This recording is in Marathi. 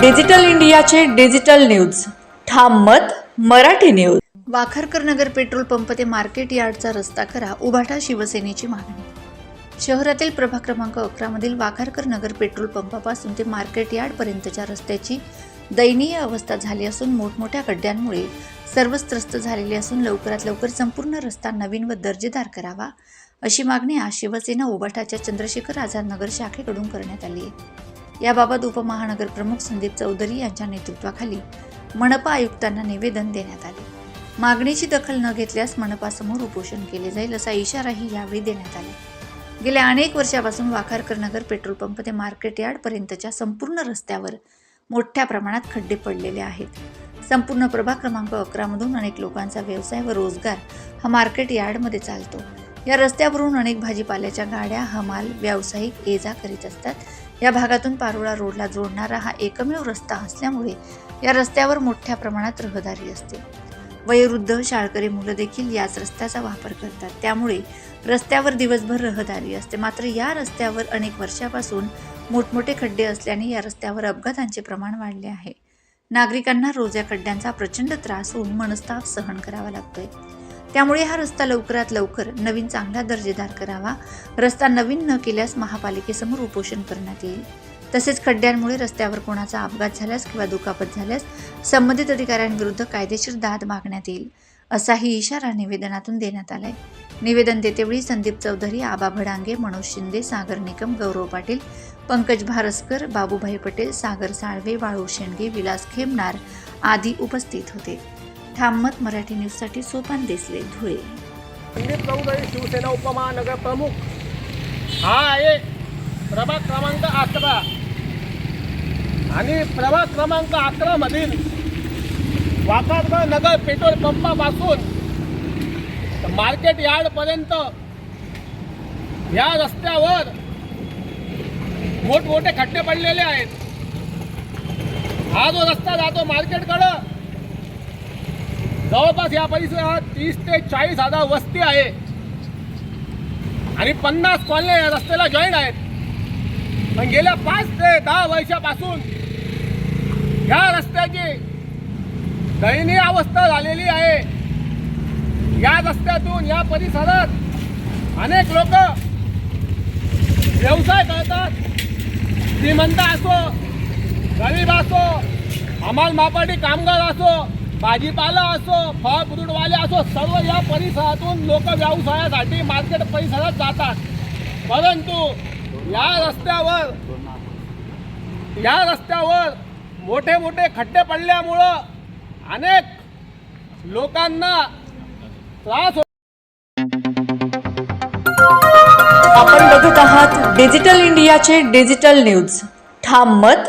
डिजिटल इंडियाचे digital news. Tham Mat Marathi news. Wakharkar Nagar petrol pump ते मार्केट यार्डचा रस्ता करा उभाटा शिवसेनेची मागणी. शहरातील प्रभाग क्रमांक अकरामधील वाखारकर नगर पेट्रोल पंपापासून ते मार्केट यार्डपर्यंतच्या रस्त्याची दयनीय अवस्था झाली असून मोठमोठ्या खड्ड्यांमुळे सर्वच त्रस्त झालेले असून लवकरात लवकर संपूर्ण रस्ता नवीन व दर्जेदार करावा अशी मागणी आज शिवसेना उभाटाच्या चंद्रशेखर आझाद नगर शाखेकडून करण्यात आली आहे. याबाबत उपमहानगर प्रमुख संदीप चौधरी यांच्या नेतृत्वाखाली मनपा आयुक्तांना निवेदन देण्यात आले. मागणीची दखल न घेतल्यास मनपासमोर उपोषण केले जाईल असा इशाराही यावेळी देण्यात आला. गेल्या अनेक वर्षापासून वाखारकर नगर पेट्रोल पंप ते मार्केट यार्डपर्यंतच्या संपूर्ण रस्त्यावर मोठ्या प्रमाणात खड्डे पडलेले आहेत. संपूर्ण प्रभाग क्रमांक अकरामधून अनेक लोकांचा व्यवसाय व रोजगार हा मार्केट यार्डमध्ये चालतो. या रस्त्यावरून अनेक भाजीपाल्याच्या गाड्या हमाल व्यावसायिक ये जा करीत असतात. या भागातून पारोळा रोडला जोडणारा हा एकमेव रस्ता असल्यामुळे या रस्त्यावर मोठ्या प्रमाणात रहदारी असते. वयोवृद्ध शाळकरी मुलं देखील याच रस्त्याचा वापर करतात. त्यामुळे रस्त्यावर दिवसभर रहदारी असते. मात्र या रस्त्यावर अनेक वर्षापासून मोठमोठे खड्डे असल्याने या रस्त्यावर अपघातांचे प्रमाण वाढले आहे. नागरिकांना रोज या खड्ड्यांचा प्रचंड त्रास होऊन मनस्ताप सहन करावा लागतोय. त्यामुळे हा रस्ता लवकरात लवकर नवीन चांगला दर्जेदार करावा. रस्ता नवीन न केल्यास महापालिकेसमोर उपोषण करण्यात येईल. तसेच खड्ड्यांमुळे रस्त्यावर कोणाचा अपघात झाल्यास किंवा दुखापत झाल्यास संबंधित अधिकाऱ्यांविरुद्ध कायदेशीर दाद मागण्यात येईल असाही इशारा निवेदनातून देण्यात आलाय. निवेदन देतेवेळी संदीप चौधरी आबा भडांगे मनोज शिंदे सागर निकम गौरव पाटील पंकज भारसकर बाबूभाई पटेल सागर साळवे वाळू शेंडगे विलास खेमनार आदी उपस्थित होते. ठाममत मराठी न्यूजसाठी सोपान देसले धुळे. संदीप चौधरी शिवसेना उपमहानगर प्रमुख. हा आहे प्रभाग क्रमांक अकरा. आणि प्रभाग क्रमांक अकरा मधील नगर पेट्रोल पंपापासून तर मार्केट यार्डपर्यंत या रस्त्यावर मोठमोठे खड्डे पडलेले आहेत. हा जो रस्ता जातो मार्केटकडं जवळपास या परिसरात तीस ते चाळीस हजार वस्ती आहे. आणि पन्नास कॉलन्या या रस्त्याला जॉईन आहेत. पण गेल्या पाच ते दहा वर्षापासून या रस्त्याची दयनीय अवस्था झालेली आहे. या रस्त्यातून या परिसरात अनेक लोक व्यवसाय करतात. श्रीमंत असो गरीब असो हमाल मापाटी कामगार असो भाजीपाला असो फळ फ्रूटवाले असो सर्व या परिसरातून लोक व्यवसायासाठी मार्केट परिसरात जातात. परंतु या रस्त्यावर या रस्त्यावर मोठे मोठे खड्डे पडल्यामुळं अनेक लोकांना त्रास होतो. आपण बघत आहात डिजिटल इंडियाचे डिजिटल न्यूज. ठाम मत